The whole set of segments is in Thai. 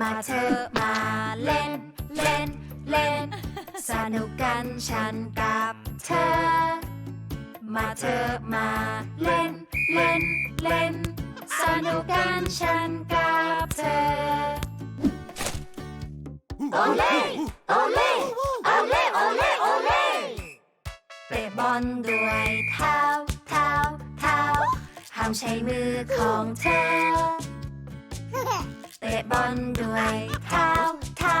มาเธอมาเล่น เล่น เล่น สนุกกันฉันกับเธอ มาเธอมาเล่น เล่น เล่น สนุกกันฉันกับเธอ โอเล่โอเล่โอเล่โอเล่โอเล่เตะบอลด้วยเท้าเท้าเท้าห้ามใช้มือของเธอ ตะบอลด้วยเท้าเท้า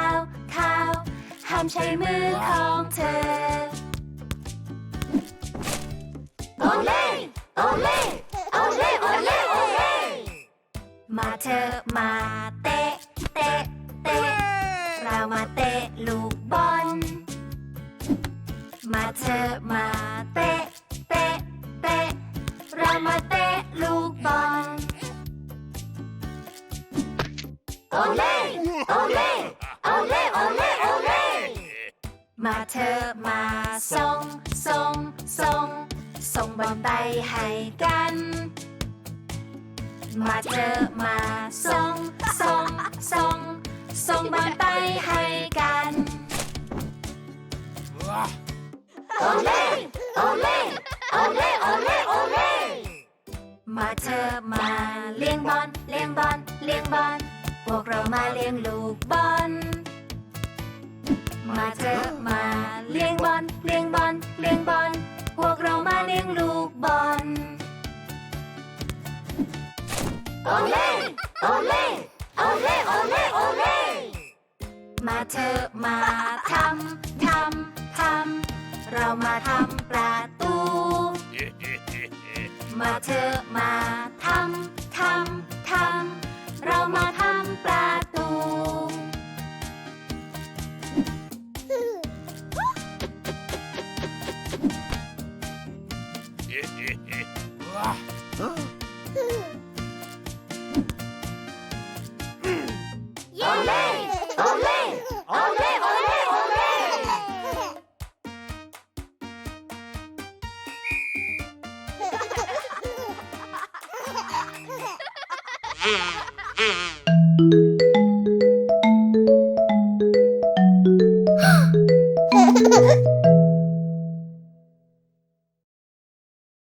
เท้าห้ามใช้มือของเธอ โอเล่โอเล่โอเล่โอเล่โอเล่มาเธอมาเตะเตะเตะเรามาเตะลูกบอล มาเธอมาเตะเตะเตะเรามาเตะลูกบอล โอเล่โอเล่โอเล่โอเล่โอเล่มาเธอะมาส่งส่งส่งส่งบอลไปให้กัน มาเธอะมาส่งส่งส่งส่งบอลไปให้กันโอเล่โอเล่โอเล่โอเล่โอเล่มาเธอะมาเลี้ยงบอลเลี้ยงบอลเลี้ยงบอลพ วกเรามาเลี้ยงลูกบอล มาเธอะมาเลี้ยงบอลเลี้ยงบอลเลี้ยงบอล พวกเรามาเลี้ยงลูกบอล โอเล่ โอเล่ โอเล่ โอเล่ โอเล่ มาเธอะมาทำทำทำ เรามาทำประตู มาเธอะมา Ha ha ha!